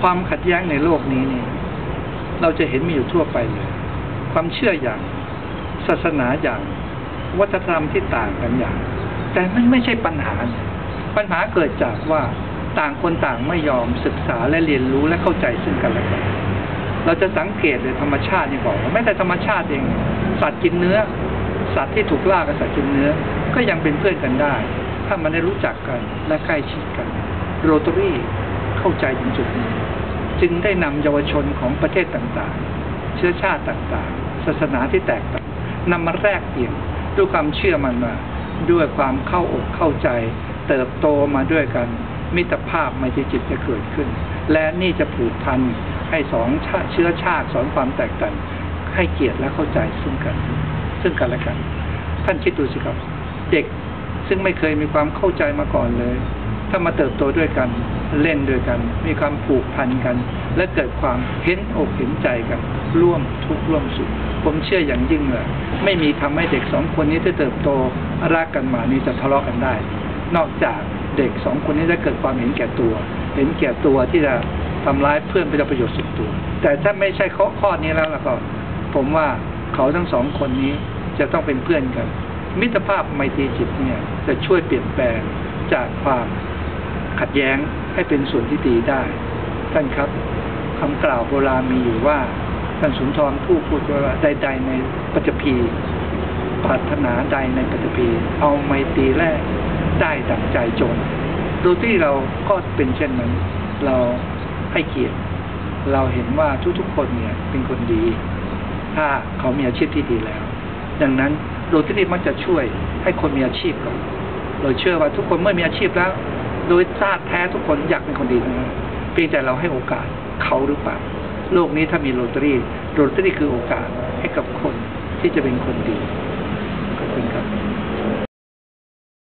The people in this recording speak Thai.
ความขัดแย้งในโลกนี้นี่เราจะเห็นมีอยู่ทั่วไปเลย ความเชื่ออย่าง ศาสนาอย่าง วัฒนธรรมที่ต่างกันอย่าง แต่มันไม่ใช่ปัญหา ปัญหาเกิดจากว่าต่างคนต่างไม่ยอมศึกษาและเรียนรู้และเข้าใจซึ่งกันและกัน เราจะสังเกตเลยธรรมชาตินี่บอกว่าแม้แต่ธรรมชาติเอง สัตว์กินเนื้อ สัตว์ที่ถูกล่ากับสัตว์กินเนื้อ ก็ยังเป็นเพื่อนกันได้ ถ้ามันได้รู้จักกันและใกล้ชิดกัน โรตารี่ เข้าใจถึงจุดนี้ จึงได้นำเยาวชนของประเทศต่างๆ เชื้อชาติต่างๆ ศาสนาที่แตกต่างนำมาแลกเปลี่ยนด้วยความเชื่อมันมา ด้วยความเข้าอกเข้าใจ เติบโตมาด้วยกัน มิตรภาพไมตรีจิตจะเกิดขึ้น และนี่จะผูกพันให้สองชาติเชื้อชาติสอนความแตกต่างให้เกียรติและเข้าใจซึ่งกัน ซึ่งกันและกัน ท่านคิดดูสิครับ เด็กซึ่งไม่เคยมีความเข้าใจมาก่อนเลย ถ้ามาเติบโตด้วยกันเล่นด้วยกัน มีความผูกพันกัน และเกิดความเห็นอกเห็นใจกัน ร่วมทุกข์ร่วมสุขผมเชื่ออย่างยิ่งเลยไม่มีทำให้เด็กสองคนนี้ที่เติบโตรักกันมานี่จะทะเลาะกันได้ นอกจากเด็กสองคนนี้จะเกิดความเห็นแก่ตัว เห็นแก่ตัวที่จะทำร้ายเพื่อนเพื่อประโยชน์ส่วนตัว แต่ถ้าไม่ใช่ข้อข้อนี้แล้วล่ะก็ ผมว่าเขาทั้งสองคนนี้จะต้องเป็นเพื่อนกัน มิตรภาพไมตรีจิตเนี่ยจะช่วยเปลี่ยนแปลงจากความ ขัดแย้งให้เป็นส่วนที่ดีได้ ท่านครับคำกล่าวโบราณมีอยู่ว่าท่านสุนทรผู้พูดไว้ว่าใด ๆ ในปัจจพีปรารถนาใดในปัจจพีเอาไมตรีแรกได้ดั่งใจจนโดยที่เราก็เป็นเช่นนั้น เราให้เกียรติเราเห็นว่าทุกๆคนเนี่ยเป็นคนดี ถ้าเขามีอาชีพที่ดีแล้ว ดังนั้นโรตารี่มักจะช่วยให้คนมีอาชีพก่อนเราเชื่อว่าทุกคนเมื่อมีอาชีพแล้ว โดยชาติแท้ทุกคนอยากเป็นคนดีทั้งนั้นเพียงแต่เราให้โอกาสเขาหรือเปล่า โลกนี้ถ้ามีโรตารี่โรตารี่คือโอกาสให้กับคนที่จะเป็นคนดีขอบคุณครับ